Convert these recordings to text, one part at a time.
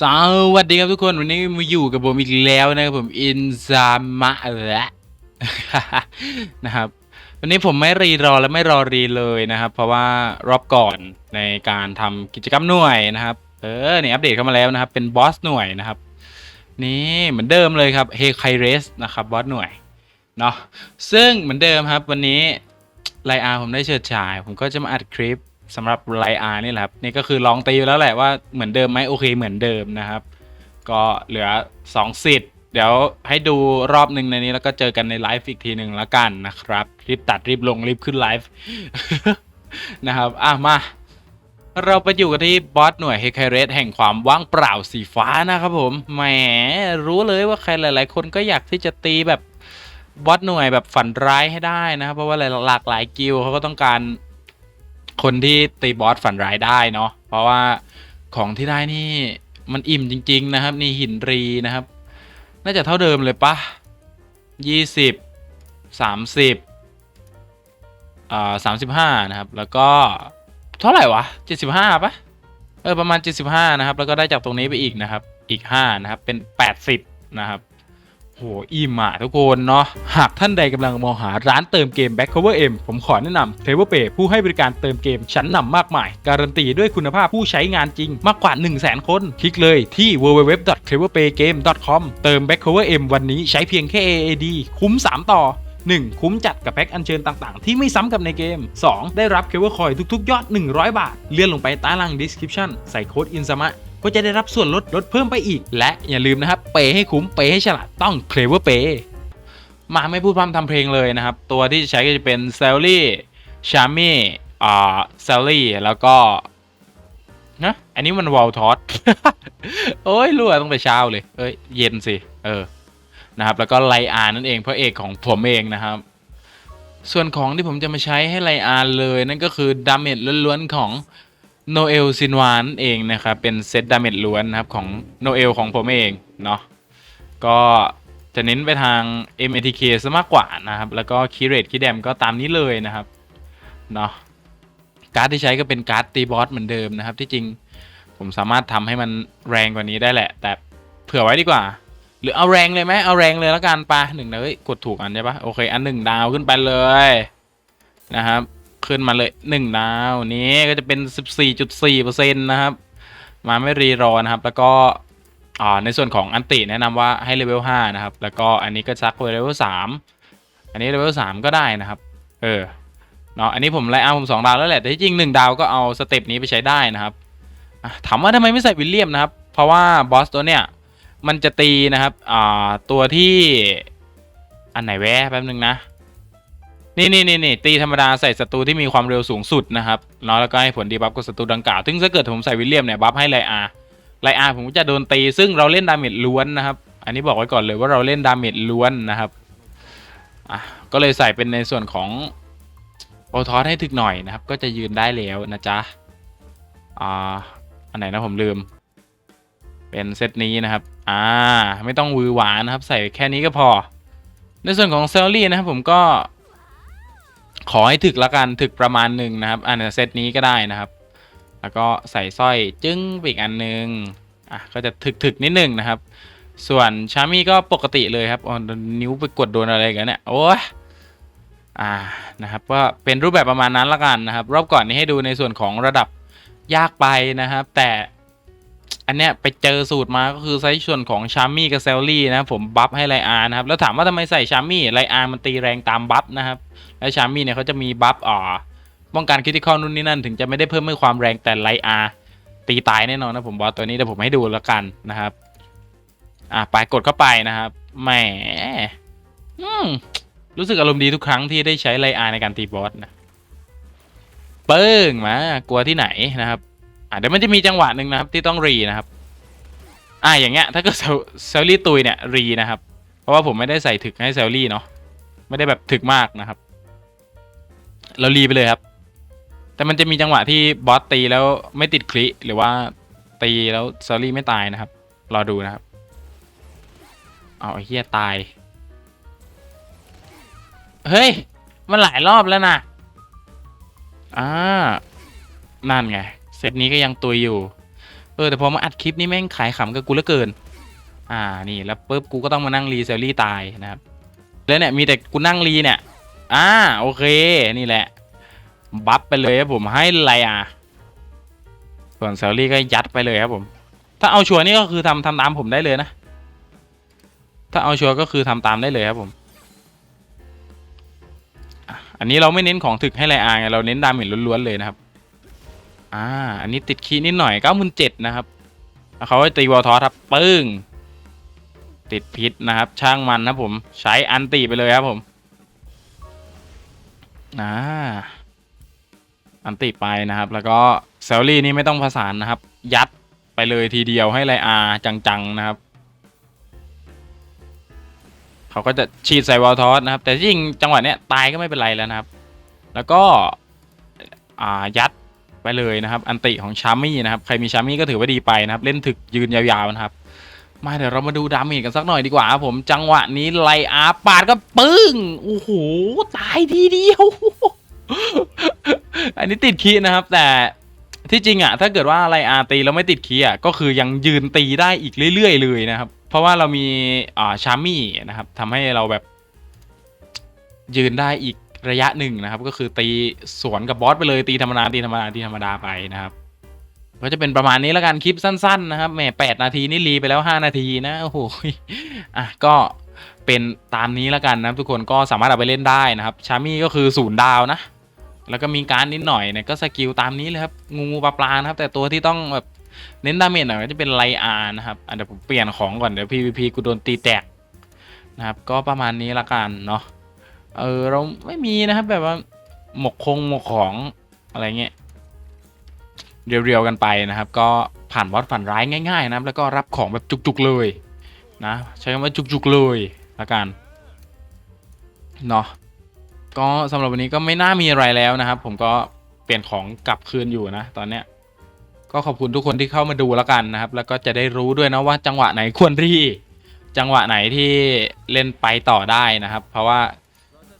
สวัสดีครับทุกคนวันนี้มาอยู่กับผมอีกแล้วนะครับผมอินซามะและนะครับ วันนี้ผมไม่รีรอและไม่รอรีเลยนะครับ เพราะว่ารอบก่อนในการทำกิจกรรมหน่วยนะครับ เออเนี่ยอัปเดตเข้ามาแล้วนะครับ เป็นบอสหน่วยนะครับ นี่เหมือนเดิมเลยครับเฮไคเรสนะครับบอสหน่วยเนาะซึ่งเหมือนเดิมครับ วันนี้ไลอาผมได้เชิดฉาย ผมก็จะมาอัดคลิป สำหรับไลอานี่แหละครับนี่ก็คือลองตีแล้วแหละว่าเหมือนเดิมไหมโอเคเหมือนเดิมนะครับ ก็เหลือ2สิทธิ์เดี๋ยวให้ดูรอบหนึ่งในนี้แล้วก็เจอกันในไลฟ์อีกทีหนึ่งแล้วกันนะครับ รีบตัดรีบลงรีบขึ้นไลฟ์นะครับ อะมาเราไปอยู่กันที่บอสหน่วยเฮคเรสแห่งความว่างเปล่าสีฟ้านะครับผมแหมรู้เลยว่าใครหลาย ๆ คนก็อยากที่จะตีแบบบอสหน่วยแบบฝันร้ายให้ได้นะครับเพราะว่าหลากหลายกิลเขาก็ต้องการ คนที่ตีบอสฝันร้ายได้เนาะเพราะว่าของที่ได้นี่มันอิ่มจริง ๆ นะครับ นี่หินรีนะครับ น่าจะเท่าเดิมเลยปะยี่สิบสามสิบอ่าสามสิบห้านะครับ แล้วก็เท่าไหร่วะเจ็ดสิบห้าปะเออประมาณเจ็ดสิบห้านะครับ แล้วก็ได้จากตรงนี้ไปอีกนะครับ อีกห้านะครับเป็นแปดสิบนะครับ โหอิ่มอะทุกคนเนาะหากท่านใดกำลังมองหาร้านเติมเกม Back Cover M ผมขอแนะนำ t r a v e Pay ผู้ให้บริการเติมเกมชั้นนำมากมาย การันตีด้วยคุณภาพผู้ใช้งานจริงมากกว่า 1 0 0 0 0แคน คลิกเลยที่ www.travelpaygame.com เติม Back Cover M วันนี้ใช้เพียงแค่ AAD คุ้ม 3 ต่อ 1. คุ้มจัดกับแพ็คอัญเชิญต่างๆ ที่ไม่ซ้ำกับในเกม 2. ได้รับเคเบิลคอยทุกๆ ยอด 100 บาท เลื่อนลงไปใต้ล่าง description ใส่โค้ดอินซามะ ก็จะได้รับส่วนลดลดเพิ่มไปอีก และอย่าลืมนะครับเปย์ให้คุ้มเปย์ให้ฉลาดต้องเคลเวอร์เปย์มาไม่พูดพร่ำทำเพลงเลยนะครับ ตัวที่จะใช้ก็จะเป็นเซลลี่ชามี่อ่าเซลลี่แล้วก็นะอันนี้มันวอลทอสโอ้ยรั่วต้องไปเช้าเลย เอ้ยเย็นสิ เออนะครับ แล้วก็ไลอานั่นเองพระเอกของผมเองนะครับ ส่วนของที่ผมจะมาใช้ให้ไลอาเลยนั่นก็คือดาเมจล้วนๆของ โนเอลซินวานเองนะครับ เป็นเซตดาเมจล้วนนะครับ ของโนเอลของผมเอง เนาะก็จะเน้นไปทาง MATK ซะมากกว่านะครับ แล้วก็คีเรตคีแดมก็ตามนี้เลยนะครับเนาะการ์ดที่ใช้ก็เป็นการ์ดตีบอสเหมือนเดิมนะครับ ที่จริงผมสามารถทำให้มันแรงกว่านี้ได้แหละ แต่เผื่อไว้ดีกว่า หรือเอาแรงเลยไหมเอาแรงเลยแล้วกันปะหนึ่งเลยกดถูกอันใช่ปะโอเค อันหนึ่งดาวขึ้นไปเลยนะครับ ขึ้นมาเลยหนึ่งดาวนี้ก็จะเป็นสิบสี่จุดสี่เปอร์เซ็นต์นะครับ มาไม่รีรอนะครับ แล้วก็อ่าในส่วนของอันติแนะนำว่าให้เลเวลห้านะครับ แล้วก็อันนี้ก็ซักไปเลเวลสามอันนี้เลเวลสามก็ได้นะครับ เออเนาะอันนี้ผมไล่เอาผมสองดาวแล้วแหละ แต่ที่จริงหนึ่งดาวก็เอาสเต็ปนี้ไปใช้ได้นะครับถามว่าทำไมไม่ใส่วิลเลียมนะครับ เพราะว่าบอสตัวเนี้ยมันจะตีนะครับอ่าตัวที่อันไหนแวะแป๊บนึงนะ นี่นี่นี่นี่ตีธรรมดาใส่ศัตรูที่มีความเร็วสูงสุดนะครับเนาะแล้วก็ให้ผลดีบัฟกับศัตรูดังกล่าว ซึ่งถ้าเกิดผมใส่วิลเลียมเนี่ยบัฟให้ไลอาไลอาผมก็จะโดนตี ซึ่งเราเล่นดาเมจล้วนนะครับ อันนี้บอกไว้ก่อนเลยว่าเราเล่นดาเมจล้วนนะครับอะก็เลยใส่เป็นในส่วนของโอทอสให้ถึกหน่อยนะครับ ก็จะยืนได้แล้วนะจ๊ะอ่าอันไหนนะผมลืม เป็นเซตนี้นะครับ อ่า ไม่ต้องวือหวานนะครับ ใส่แค่นี้ก็พอ ในส่วนของเซลลี่นะครับผมก็ ขอให้ถึกละกันถึกประมาณหนึ่งนะครับอันเซตนี้ก็ได้นะครับ แล้วก็ใส่สร้อยจึ้งไปอีกอันหนึ่งอะก็จะถึกถึกนิดหนึ่งนะครับ ส่วนชามี่ก็ปกติเลยครับอ๋อนิ้วไปกดโดนอะไรกันเนี่ยโอ้ยอ่านะครับก็เป็นรูปแบบประมาณนั้นละกันนะครับ รอบก่อนนี้ให้ดูในส่วนของระดับยากไปนะครับ แต่ อันเนี้ยไปเจอสูตรมาก็คือใช้ส่วนของชามี่กับเซลลี่นะครับผมบัฟให้ไลอาร์นะครับ แล้วถามว่าทำไมใส่ชามี่ไลอาร์มันตีแรงตามบัฟนะครับ แล้วชามี่เนี่ยเขาจะมีบัฟอ่าป้องกันคริติคอลนู่นนี่นั่น ถึงจะไม่ได้เพิ่มให้ความแรงแต่ไลอาร์ตีตายแน่นอนนะผมบอกตัวนี้เดี๋ยวผมให้ดูแล้วกันนะครับ อะไปกดเข้าไปนะครับแหมอืมรู้สึกอารมณ์ดีทุกครั้งที่ได้ใช้ไลอาร์ในการตีบอสนะเปิ้งมากลัวที่ไหนนะครับ อะเดี๋ยวมันจะมีจังหวะหนึ่งนะครับที่ต้องรีนะครับ อะอย่างเงี้ยถ้าเกิดเซลลี่ตุยเนี่ยรีนะครับ เพราะว่าผมไม่ได้ใส่ถึกให้เซลลี่เนาะไม่ได้แบบถึกมากนะครับ เรารีไปเลยครับ แต่มันจะมีจังหวะที่บอสตีแล้วไม่ติดคลิหรือว่าตีแล้วเซลลี่ไม่ตายนะครับ รอดูนะครับเอาเฮียตาย เฮ้ย มันหลายรอบแล้วนะอ่านั่นไง ตนี้ก็ยังตุยอยู่ เออแต่พอมาอัดคลิปนี่แม่งขายขำกับกูเหลือเกิน อ่านี่แล้วปุ๊บกูก็ต้องมานั่งรีเซลลี่ตายนะครับ แล้วเนี่ยมีแต่กูนั่งรีเนี่ย อ่าโอเคนี่แหละ บัฟไปเลยครับผมให้ไลอาส่วนเซลลี่ก็ยัดไปเลยครับผม ถ้าเอาชัวร์นี่ก็คือทำทำตามผมได้เลยนะ ถ้าเอาชัวร์ก็คือทำตามได้เลยครับผมอันนี้เราไม่เน้นของถึกให้ไลอาไงเราเน้นดาเมจล้วนๆเลยนะครับ อ่า อันนี้ติดคีย์นิดหน่อยเก้าหมื่นเจ็ดนะครับแล้วเขาตีวอลทอสครับปึ้ง ติดพิษนะครับ ช่างมันนะผม ใช้อันตีไปเลยครับผมอ่าอันติไปนะครับ แล้วก็เซลลี่นี่ไม่ต้องผสานนะครับ ยัดไปเลยทีเดียวให้ไลอาจังๆนะครับ เขาก็จะฉีดใส่วอลทอสนะครับ แต่ที่งจังหวะเนี้ยตายก็ไม่เป็นไรแล้วนะครับ แล้วก็ อ่า ยัด ไปเลยนะครับ อันติของชามี่นะครับ ใครมีชามี่ก็ถือว่าดีไปนะครับ เล่นถึกยืนยาวๆนะครับ มาเดี๋ยวเรามาดูดาเมจกันสักหน่อยดีกว่าครับผมจังหวะนี้ไลอาปาดก็ปึ้งโอ้โหตายทีเดียว อันนี้ติดคีนะครับ แต่ที่จริงอะถ้าเกิดว่าไลอาตีแล้วไม่ติดคีอะก็คือยังยืนตีได้อีกเรื่อยๆเลยนะครับ เพราะว่าเรามีอ่าชามี่นะครับทำให้เราแบบยืนได้อีก ระยะหนึ่งนะครับ ก็คือตีสวนกับบอสไปเลยตีธรรมดาตีธรรมดาตีธรรมดาไปนะครับ ก็จะเป็นประมาณนี้แล้วกันคลิปสั้นๆนะครับแหมแปดนาทีนี่รีไปแล้ว5นาทีนะโอ้โหอะก็เป็นตามนี้แล้วกันนะทุกคนก็สามารถเอาไปเล่นได้นะครับชามี่ก็คือศูนย์ดาวนะ แล้วก็มีการนิดหน่อยเนี่ยก็สกิลตามนี้เลยครับงูงูปลาปลานะครับ แต่ตัวที่ต้องแบบเน้นดาเมจหน่อยก็จะเป็นไลอาร์นะครับอะเดี๋ยวผมเปลี่ยนของก่อนเดี๋ยว PVP กูโดนตีแตกนะครับก็ประมาณนี้ละกันเนาะ เออเราไม่มีนะครับแบบว่าหมกคงหมกของอะไรเงี้ยเรียวๆกันไปนะครับ ก็ผ่านบอสฝันร้ายง่าย ๆ นะครับแล้วก็รับของแบบจุกๆเลยนะใช้คำว่าจุกๆเลยละกันเนาะก็สำหรับวันนี้ก็ไม่น่ามีอะไรแล้วนะครับ ผมก็เปลี่ยนของกลับคืนอยู่นะ ตอนเนี้ยก็ขอบคุณทุกคนที่เข้ามาดูแล้วกันนะครับ แล้วก็จะได้รู้ด้วยนะว่าจังหวะไหนควรที่จังหวะไหนที่เล่นไปต่อได้นะครับ เพราะว่า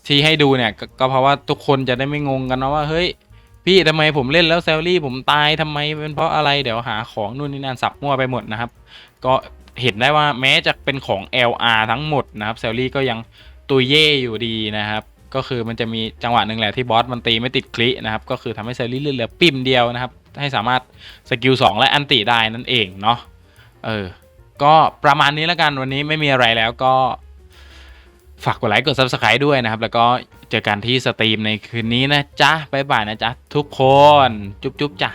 ที่ให้ดูเนี่ยก็ก็เพราะว่าทุกคนจะได้ไม่งงกันนะว่าเฮ้ย พี่ทำไมผมเล่นแล้วแซลลี่ผมตายทำไมเป็นเพราะอะไรเดี๋ยวหาของนู่นนี่นั่นสับมั่วไปหมดนะครับ ก็เห็นได้ว่าแม้จะเป็นของ LR ทั้งหมดนะครับแซลลี่ก็ยังตุยเย่อยู่ดีนะครับ ก็คือมันจะมีจังหวะหนึ่งแหละที่บอสมันตีไม่ติดคลินะครับ ก็คือทำให้แซลลี่เหลือปิ่มเดียวนะครับ ให้สามารถสกิล2และอันติได้นั่นเองเนาะเออก็ประมาณนี้แล้วกันวันนี้ไม่มีอะไรแล้วก็ ฝากกดไลค์กด subscribe ด้วยนะครับ แล้วก็เจอกันที่สตรีมในคืนนี้นะจ๊ะบ๊ายบายนะจ๊ะทุกคนจุ๊บจุ๊บจ้ะ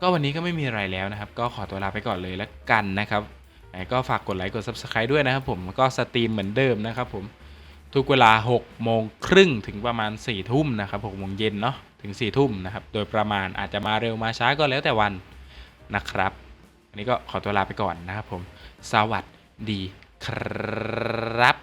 ก็วันนี้ก็ไม่มีอะไรแล้วนะครับ ก็ขอตัวลาไปก่อนเลยแล้วกันนะครับก็ฝากกดไลค์กด subscribe ด้วยนะครับผมก็สตรีมเหมือนเดิมนะครับผมทุกเวลา6โมงครึ่งถึงประมาณ4ทุ่มนะครับ6โมงเย็นเนาะถึง4ทุ่มนะครับ โดยประมาณอาจจะมาเร็วมาช้าก็แล้วแต่วันนะครับ อันนี้ก็ขอตัวลาไปก่อนนะครับผม สวัสดีครับ